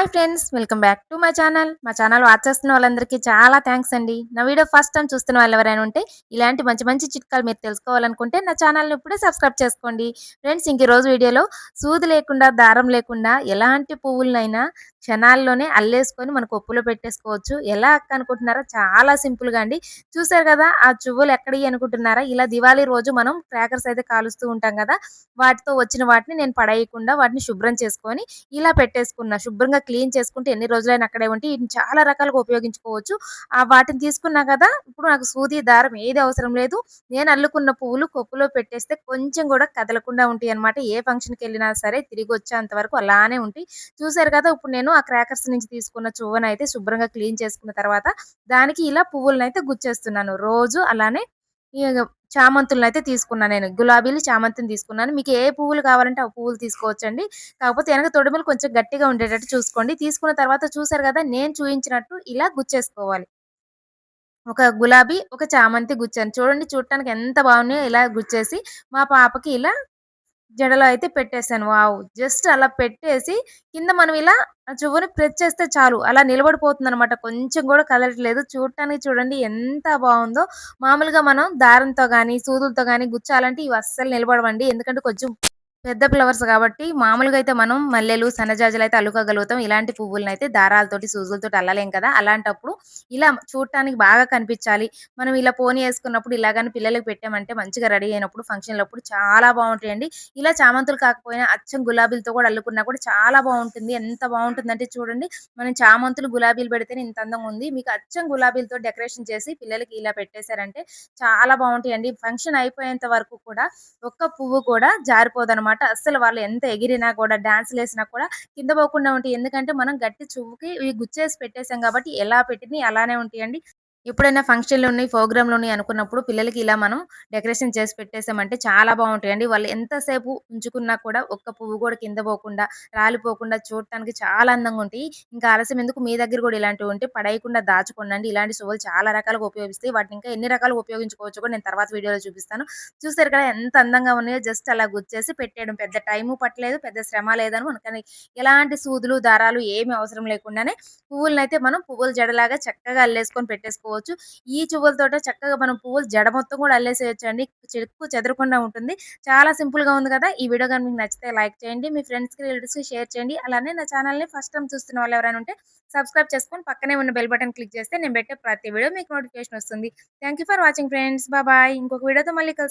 Hi friends welcome back to my channel. మా channel watch చేస్తున్న వాళ్ళందరికీ చాలా థ్యాంక్స్ అండి. నా వీడియో ఫస్ట్ టైం చూస్తున్న వాళ్ళు ఎవరైనా ఉంటే ఇలాంటి మంచి మంచి చిట్కాలు మీరు తెలుసుకోవాలనుకుంటే నా ఛానల్ని ఇప్పుడే సబ్స్క్రైబ్ చేసుకోండి. ఫ్రెండ్స్ ఇంక రోజు వీడియోలో సూది లేకుండా దారం లేకుండా ఎలాంటి పువ్వులనైనా క్షణాల్లోనే అల్లేసుకొని మనకు ఒప్పులో పెట్టేసుకోవచ్చు. ఎలా అక్క అనుకుంటున్నారా చాలా సింపుల్గా అండి. చూసారు కదా ఆ చువ్వులు ఎక్కడి అనుకుంటున్నారా? ఇలా దివాళీ రోజు మనం క్రాకర్స్ అయితే కాలుస్తూ ఉంటాం కదా వాటితో వచ్చిన వాటిని నేను పడేయకుండా వాటిని శుభ్రం చేసుకొని ఇలా పెట్టేసుకున్నా శుభ్రంగా క్లీన్ చేసుకుంటే ఎన్ని రోజులైనా అక్కడే ఉంటే వీటిని చాలా రకాలుగా ఉపయోగించుకోవచ్చు. ఆ వాటిని తీసుకున్నా కదా ఇప్పుడు నాకు సూది దారం ఏది అవసరం లేదు. నేను అల్లుకున్న పువ్వులు కొప్పులో పెట్టేస్తే కొంచెం కూడా కదలకుండా ఉంటాయి అనమాట ఏ ఫంక్షన్కి వెళ్ళినా సరే తిరిగి వచ్చేంత వరకు అలానే ఉంటాయి. చూసారు కదా ఇప్పుడు నేను ఆ క్రాకర్స్ నుంచి తీసుకున్న చువ్వను అయితే శుభ్రంగా క్లీన్ చేసుకున్న తర్వాత దానికి ఇలా పువ్వులను అయితే గుచ్చేస్తున్నాను. రోజు అలానే చామంతులను అయితే తీసుకున్నాను నేను. గులాబీలు చామంతిని తీసుకున్నాను. మీకు ఏ పువ్వులు కావాలంటే ఆ పువ్వులు తీసుకోవచ్చండి. కాకపోతే వెనక తొడిమలు కొంచెం గట్టిగా ఉండేటట్టు చూసుకోండి. తీసుకున్న తర్వాత చూసారు కదా నేను చూపించినట్టు ఇలా గుచ్చేసుకోవాలి. ఒక గులాబీ ఒక చామంతి గుచ్చాను. చూడండి చూడటానికి ఎంత బాగున్నాయో ఇలా గుచ్చేసి మా పాపకి ఇలా జడలో అయితే పెట్టేశాను. వావ్! జస్ట్ అలా పెట్టేసి కింద మనం ఇలా చువ్వని ప్రెస్ చేస్తే చాలు. అలా నిలబడిపోతుంది అనమాట కొంచెం కూడా కదలట్లేదు చూడటానికి చూడండి ఎంత బాగుందో. మామూలుగా మనం దారంతో కానీ సూదులతో కానీ గుచ్చాలంటే ఇవి అస్సలు నిలబడవండి. ఎందుకంటే కొంచెం పెద్ద ఫ్లవర్స్ కాబట్టి మామూలుగా అయితే మనం మల్లెలు సన్నజాజులు అయితే అల్లుకోగలుగుతాం. ఇలాంటి పువ్వులను అయితే దారాలతోటి సూజులతోటి అల్లలేం కదా? అలాంటప్పుడు ఇలా చూడటానికి బాగా కనిపించాలి. మనం ఇలా పోనీ వేసుకున్నప్పుడు ఇలాగని పిల్లలకి పెట్టామంటే మంచిగా రెడీ అయినప్పుడు ఫంక్షన్లప్పుడు చాలా బాగుంటాయండి. ఇలా చామంతులు కాకపోయినా అచ్చం గులాబీలతో కూడా అల్లుకున్నా కూడా చాలా బాగుంటుంది. ఎంత బాగుంటుందంటే చూడండి. మనం చామంతులు గులాబీలు పెడితేనే ఇంత అందంగా ఉంది. మీకు అచ్చం గులాబీలతో డెకరేషన్ చేసి పిల్లలకి ఇలా పెట్టేశారంటే చాలా బాగుంటాయండి. ఫంక్షన్ అయిపోయేంత వరకు కూడా ఒక్క పువ్వు కూడా జారిపోదనమాట అనమాట అస్సలు వాళ్ళు ఎంత ఎగిరినా కూడా డాన్స్లు వేసినా కూడా కింద పోకుండా ఉంటాయి. ఎందుకంటే మనం గట్టి చువ్వుకి ఇవి గుచ్చేసి పెట్టేసాం కాబట్టి ఎలా పెట్టినవి అలానే ఉంటాయండి. ఎప్పుడైనా ఫంక్షన్లు ఉన్నాయి ప్రోగ్రామ్లు ఉన్నాయి అనుకున్నప్పుడు పిల్లలకి ఇలా మనం డెకరేషన్ చేసి పెట్టేసామంటే చాలా బాగుంటాయండి. వాళ్ళు ఎంతసేపు ఉంచుకున్నా కూడా ఒక్క పువ్వు కూడా కింద పోకుండా రాలిపోకుండా చూడటానికి చాలా అందంగా ఉంటాయి. ఇంకా ఆలస్యం ఎందుకు? మీ దగ్గర కూడా ఇలాంటివి ఉంటే పడేయకుండా దాచుకోండి ఇలాంటి సువ్వులు చాలా రకాలుగా ఉపయోగిస్తాయి వాటిని ఇంకా ఎన్ని రకాలు ఉపయోగించుకోవచ్చు కూడా నేను తర్వాత వీడియోలో చూపిస్తాను. చూసారు కదా ఎంత అందంగా ఉన్నాయో? జస్ట్ అలా గుచ్చేసి పెట్టేయడం. పెద్ద టైము పట్టలేదు పెద్ద శ్రమ లేదని మనకని ఎలాంటి సూదులు దారాలు ఏమి అవసరం లేకుండానే పువ్వులనైతే అయితే మనం పువ్వుల జడలాగా చక్కగా అల్లేసుకొని పెట్టేసుకోవచ్చు. చేసుకోవచ్చు ఈ చువ్వలతో చక్కగా మనం పువ్వులు జడ మొత్తం కూడా అల్లేసేయచ్చు అండి చెక్కు చెదరకుండా ఉంటుంది. చాలా సింపుల్గా ఉంది కదా! ఈ వీడియో కానీ మీకు నచ్చితే లైక్ చేయండి. మీ ఫ్రెండ్స్కి రిలేటివ్స్కి షేర్ చేయండి. అలానే నా ఛానల్ని ఫస్ట్ టైం చూస్తున్న వాళ్ళు ఎవరైనా ఉంటే సబ్స్క్రైబ్ చేసుకొని పక్కనే ఉన్న బెల్ బటన్ క్లిక్ చేస్తే నేను పెట్టే ప్రతి వీడియో మీకు నోటిఫికేషన్ వస్తుంది. Thank for watching friends. Bye ఇంకొక వీడియోతో మళ్ళీ కలిసి